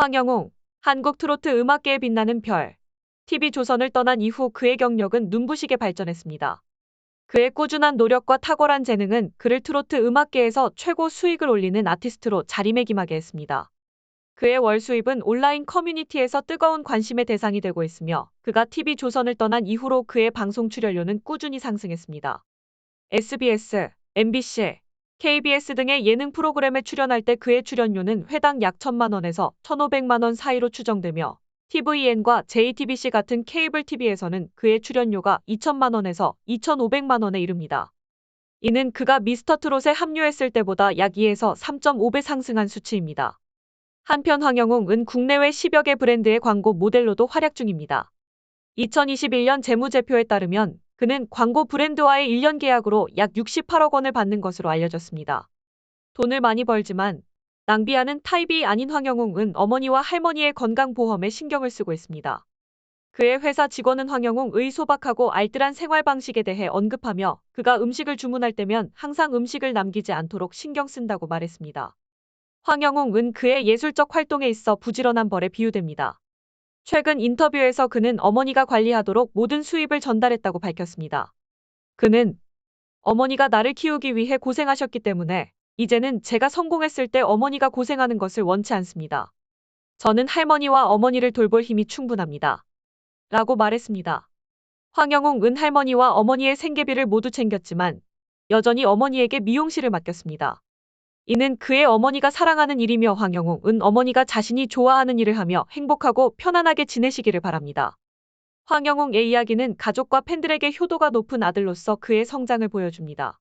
황영웅, 한국 트로트 음악계에 빛나는 별. TV조선을 떠난 이후 그의 경력은 눈부시게 발전했습니다. 그의 꾸준한 노력과 탁월한 재능은 그를 트로트 음악계에서 최고 수익을 올리는 아티스트로 자리매김하게 했습니다. 그의 월 수입은 온라인 커뮤니티에서 뜨거운 관심의 대상이 되고 있으며 그가 TV조선을 떠난 이후로 그의 방송 출연료는 꾸준히 상승했습니다. SBS, MBC, KBS 등의 예능 프로그램에 출연할 때 그의 출연료는 회당 약 1천만 원에서 1,500만 원 사이로 추정되며 TVN과 JTBC 같은 케이블 TV에서는 그의 출연료가 2천만 원에서 2,500만 원에 이릅니다. 이는 그가 미스터 트롯에 합류했을 때보다 약 2에서 3.5배 상승한 수치입니다. 한편 황영웅은 국내외 10여 개 브랜드의 광고 모델로도 활약 중입니다. 2021년 재무제표에 따르면 그는 광고 브랜드와의 1년 계약으로 약 68억 원을 받는 것으로 알려졌습니다. 돈을 많이 벌지만 낭비하는 타입이 아닌 황영웅은 어머니와 할머니의 건강보험에 신경을 쓰고 있습니다. 그의 회사 직원은 황영웅의 소박하고 알뜰한 생활 방식에 대해 언급하며 그가 음식을 주문할 때면 항상 음식을 남기지 않도록 신경 쓴다고 말했습니다. 황영웅은 그의 예술적 활동에 있어 부지런한 벌에 비유됩니다. 최근 인터뷰에서 그는 어머니가 관리하도록 모든 수입을 전달했다고 밝혔습니다. 그는 어머니가 나를 키우기 위해 고생하셨기 때문에 이제는 제가 성공했을 때 어머니가 고생하는 것을 원치 않습니다. 저는 할머니와 어머니를 돌볼 힘이 충분합니다. 라고 말했습니다. 황영웅 은 할머니와 어머니의 생계비를 모두 챙겼지만 여전히 어머니에게 미용실을 맡겼습니다. 이는 그의 어머니가 사랑하는 일이며 황영웅 은 어머니가 자신이 좋아하는 일을 하며 행복하고 편안하게 지내시기를 바랍니다. 황영웅의 이야기는 가족과 팬들에게 효도가 높은 아들로서 그의 성장을 보여줍니다.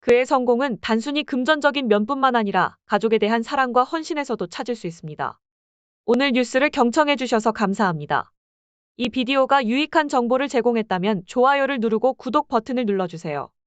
그의 성공은 단순히 금전적인 면뿐만 아니라 가족에 대한 사랑과 헌신에서도 찾을 수 있습니다. 오늘 뉴스를 경청해 주셔서 감사합니다. 이 비디오가 유익한 정보를 제공했다면 좋아요를 누르고 구독 버튼을 눌러주세요.